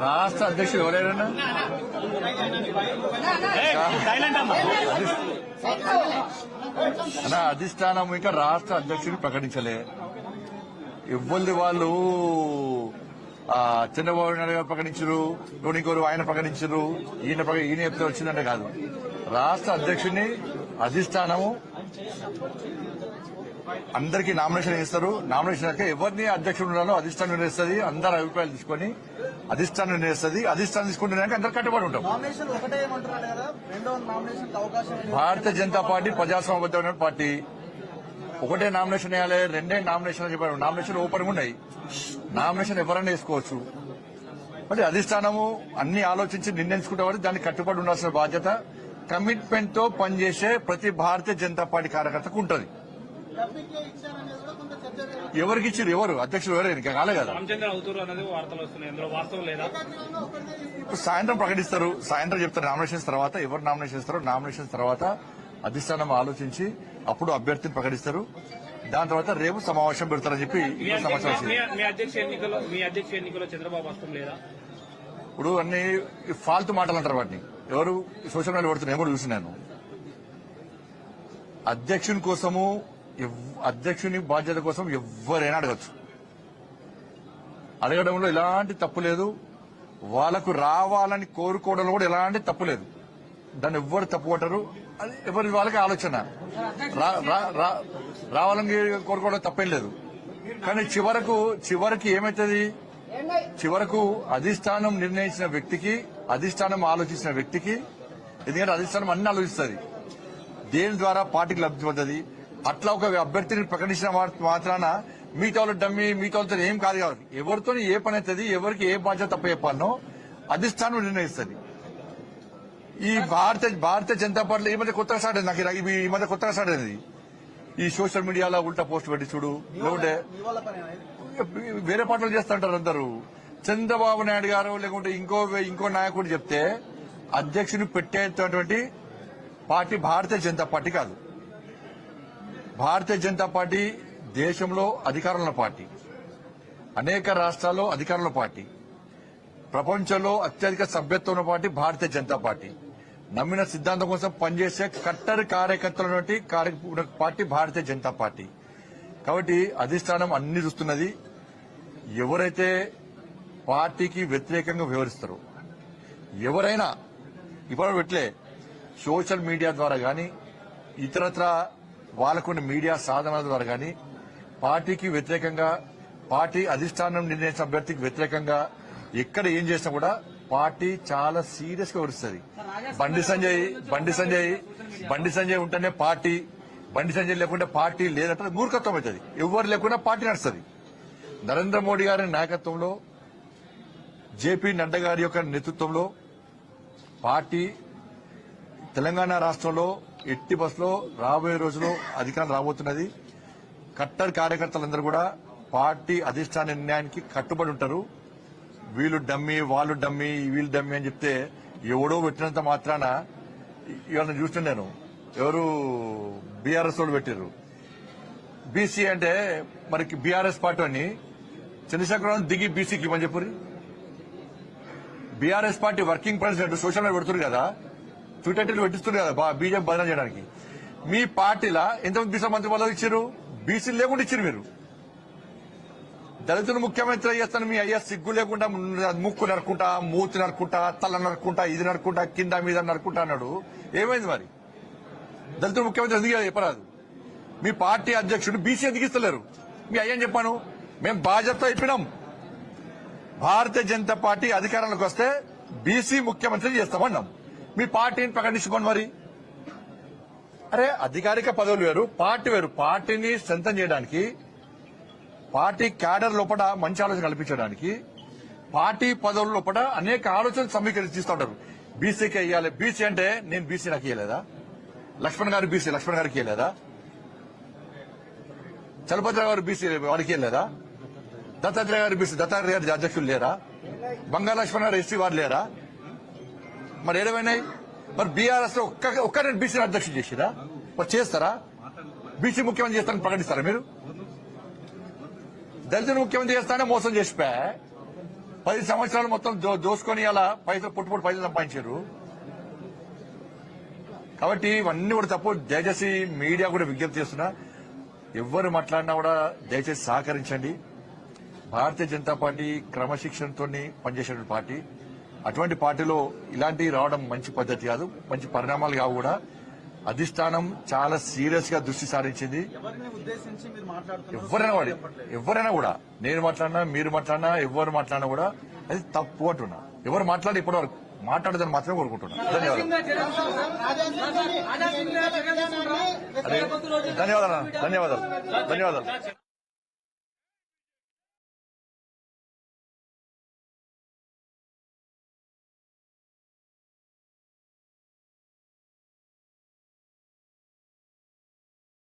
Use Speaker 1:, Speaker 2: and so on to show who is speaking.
Speaker 1: రాష్ట్ర అధ్యక్షుడు ఎవరైనా? అధిష్టానం ఇంకా రాష్ట్ర అధ్యక్షుడిని ప్రకటించలే. ఇవ్వంది వాళ్ళు చంద్రబాబు నాయుడు గారు ప్రకటించరు ఇంకోరు ఆయన ప్రకటించరు ఈయన ఈయన చెప్తే వచ్చిందంటే కాదు. రాష్ట్ర అధ్యక్షుడిని అధిష్టానము. అందరికీ నామినేషన్ ఇస్తారు నామినేషన్ అయ్యాక ఎవరిని అధ్యక్షుడు ఉండాలో అధిష్టానం నిర్ణయిస్తుంది అందరి అభిప్రాయాలు తీసుకొని అధిష్టానం నిర్ణయిస్తుంది అధిష్టానం తీసుకుంటున్నాక అందరు కట్టుబడి ఉంటాం. భారతీయ జనతా పార్టీ ప్రజాస్వామ్యబద్ధమైన పార్టీ. ఒకటే నామినేషన్ వేయాలి రెండే నామినేషన్ చెప్పారు. నామినేషన్ ఓపెన్ ఉన్నాయి. నామినేషన్ ఎవరైనా వేసుకోవచ్చు. మరి అధిష్టానము అన్ని ఆలోచించి నిర్ణయించుకుంటే దానికి కట్టుబడి ఉండాల్సిన బాధ్యత. కమిట్మెంట్తో పనిచేసే ప్రతి భారతీయ జనతా పార్టీ కార్యకర్తకు ఉంటుంది. ఎవరికి ఇచ్చారు ఎవరు? అధ్యక్షుడు ఎవరు? ఇంకా కాలే కదా. సాయంత్రం ప్రకటిస్తారు. సాయంత్రం చెప్తారు నామినేషన్స్ తర్వాత. ఎవరు నామినేషన్ ఇస్తారో నామినేషన్స్ తర్వాత అధిష్టానం ఆలోచించి అప్పుడు అభ్యర్థిని ప్రకటిస్తారు. దాని తర్వాత రేపు సమావేశం పెడతారని చెప్పి సమాచారం ఇప్పుడు అన్ని ఫాల్తు మాటలు అంటారు వాటిని. ఎవరు సోషల్ మీడియా పెడుతున్నారు కూడా చూసి నేను అధ్యక్షుని కోసము ఎవ్- అధ్యక్షుని బాధ్యత కోసం ఎవరైనా అడగచ్చు. అడగడంలో ఎలాంటి తప్పు లేదు. వాళ్ళకు రావాలని కోరుకోవడంలో కూడా ఎలాంటి తప్పు లేదు. దాన్ని ఎవ్వరు తప్పు అది ఎవరి వాళ్ళకి ఆలోచన. రా- రా- రావాలని కోరుకోవడం తప్పేం లేదు. కానీ చివరకు చివరికి ఏమైతుంది? చివరకు అధిష్టానం నిర్ణయించిన వ్యక్తికి అధిష్టానం ఆలోచించిన వ్యక్తికి ఎందుకంటే అధిష్టానం అన్ని ఆలోచిస్తుంది. దేని ద్వారా పార్టీకి లబ్ధి పొందది అట్లా ఒక అభ్యర్థిని ప్రకటించిన మాత్రాన వాళ్ళు డమ్మి వాళ్ళతో ఏం కాదు కాదు ఎవరితో ఏ పని అవుతుంది ఎవరికి ఏ బాధ్యత తప్ప చెప్పాలనో అధిష్టానం నిర్ణయిస్తుంది. ఈ భారత భారతీయ జనతా పార్టీ ఈ మధ్య కొత్తగా స్టార్ట్ అయింది. నాకు ఈ మధ్య కొత్తగా స్టార్ట్ అయింది. ఈ సోషల్ మీడియాలో ఉల్టా పోస్ట్ పెట్టి చూడు. లేకుంటే. వేరే పాటలు చేస్తుంటారు అందరూ. చంద్రబాబు నాయుడు గారు లేకుంటే ఇంకో ఇంకో నాయకుడు చెప్తే అధ్యక్షుని పెట్టేటటువంటి పార్టీ భారతీయ జనతా పార్టీ కాదు. భారతీయ జనతా పార్టీ దేశంలో అధికారంలో పార్టీ. అనేక రాష్ట్రాల్లో అధికారంలో పార్టీ. ప్రపంచంలో అత్యధిక సభ్యత్వం ఉన్న పార్టీ భారతీయ జనతా పార్టీ. నమ్మిన సిద్ధాంతం కోసం పనిచేసే కట్టర్ కార్యకర్తలటువంటి పార్టీ భారతీయ జనతా పార్టీ. కాబట్టి అధిష్టానం అన్ని చూస్తున్నది. ఎవరైతే పార్టీకి వ్యతిరేకంగా వ్యవహరిస్తారో. ఎవరైనా ఇప్పుడు పెట్టలే సోషల్ మీడియా ద్వారా కానీ ఇతరత్ర వాళ్ళకున్న మీడియా సాధనాల ద్వారా కానీ పార్టీకి వ్యతిరేకంగా పార్టీ అధిష్టానం నిర్ణయించిన అభ్యర్థికి వ్యతిరేకంగా ఎక్కడ ఏం చేసినా కూడా పార్టీ చాలా సీరియస్గా వ్యవహరిస్తుంది. బండి సంజయ్ బండి సంజయ్ బండి సంజయ్ ఉంటేనే పార్టీ బండి సంజయ్ లేకుంటే పార్టీ లేదంటే మూర్ఖత్వం అవుతుంది. ఎవరు లేకుండా పార్టీ నడుస్తుంది. నరేంద్ర మోడీ గారి నాయకత్వంలో జేపీ నడ్డా గారి యొక్క నేతృత్వంలో పార్టీ తెలంగాణ రాష్ట్రంలో ఎట్టి బస్సులో రాబోయే రోజుల్లో అధికారం రాబోతున్నది. కట్టర్ కార్యకర్తలందరూ కూడా పార్టీ అధిష్టాన నిర్ణయానికి కట్టుబడి ఉంటారు. వీళ్ళు డమ్మి వాళ్ళు డమ్మి వీళ్ళు డమ్మి అని చెప్తే ఎవడో పెట్టినంత మాత్రాన ఇవాళ చూసిన నేను ఎవరు బీఆర్ఎస్ వాళ్ళు పెట్టారు బీసీ అంటే మనకి బీఆర్ఎస్ పార్టీ అని చంద్రశేఖరరావు దిగి బీసీకి ఇవ్వని చెప్పు BRS party working president social media పెడుతున్నారు కదా. ట్విట్టర్ పెట్టిస్తున్నారు కదా బా- బీజేపీ బదనం చేయడానికి. మీ పార్టీలా ఎంతమంది బీసీ మంత్రి పదవి ఇచ్చారు బీసీలు లేకుండా ఇచ్చారు మీరు. దళితులు ముఖ్యమంత్రి చేస్తాను మీ అయ్యా సిగ్గు లేకుండా ముక్కు నరుకుంటా మూతి నరుకుంటా తల నరుకుంటా ఇది నరుకుంటా కింద మీద నరుకుంటా అన్నాడు. ఏమైంది మరి? దళితులు ముఖ్యమంత్రి ఎందుకు చెప్పరాదు? మీ పార్టీ అధ్యక్షుడు బీసీ ఎందుకు ఇస్తలేరు? మీ అయ్యని చెప్పాను. మేము బాధ్యత అయిపోయినాం భారతీయ జనతా పార్టీ అధికారంలోకి వస్తే బీసీ ముఖ్యమంత్రి చేస్తామన్నాం. మీ పార్టీని ప్రకటించుకోండి మరి? అరే అధికారిక పదవులు వేరు పార్టీ వేరు. పార్టీని స్ట్రెంథన్ చేయడానికి పార్టీ క్యాడర్ లోపల మంచి ఆలోచన కల్పించడానికి పార్టీ పదవుల లోపల అనేక ఆలోచనలు సమీకరించి ఉంటారు. బీసీకి ఇవ్వాలి బీసీ అంటే నేను బీసీ నాకు ఇవ్వలేదా లక్ష్మణ్ గారు బీసీ లక్ష్మణ్ గారికి ఇవ్వలేదా చలపతి గారు బీసీ వారికి ఇవ్వలేదా దత్తాత్రేయ గారు బీసీ దత్తాత్రేయ గారి అధ్యక్షులు లేరా? బంగారు లక్ష్మణ్ గారు ఎస్సీ వారు లేరా? మరి ఏడవైనాయి మరి బీఆర్ఎస్లో ఒక్క ఒక్క బీసీ అధ్యక్షుడు చేసిరా? మరి చేస్తారా? బీసీ ముఖ్యమంత్రి చేస్తారని ప్రకటిస్తారా మీరు? దళితులు ముఖ్యమంత్రి చేస్తానే మోసం చేసిపోయా పది సంవత్సరాలు మొత్తం దోసుకొని అలా పైసలు పుట్టుపుట్టు పైసలు సంపాదించారు. కాబట్టి ఇవన్నీ కూడా తప్పు. దయచేసి మీడియా కూడా విజ్ఞప్తి చేస్తున్నా. ఎవరు మాట్లాడినా కూడా దయచేసి సహకరించండి. భారతీయ జనతా పార్టీ క్రమశిక్షణతో పనిచేసే పార్టీ. అటువంటి పార్టీలో ఇలాంటివి రావడం మంచి పద్ధతి కాదు. మంచి పరిణామాలు కావు కూడా. అధిష్టానం చాలా సీరియస్గా దృష్టి సారించింది.
Speaker 2: ఎవరిని ఉద్దేశించి మీరు మాట్లాడుతున్నారు?
Speaker 1: ఎవరైనా వాడి ఎవరైనా కూడా. నేను మాట్లాడినా మీరు మాట్లాడినా ఎవరు మాట్లాడినా కూడా అది తప్పు అంటున్నా. ఎవరు మాట్లాడి ఇప్పటి వరకు మాట్లాడదని మాత్రమే కోరుకుంటున్నా. ధన్యవాదాలు. ధన్యవాదాలు. ధన్యవాదాలు. ధన్యవాదాలు.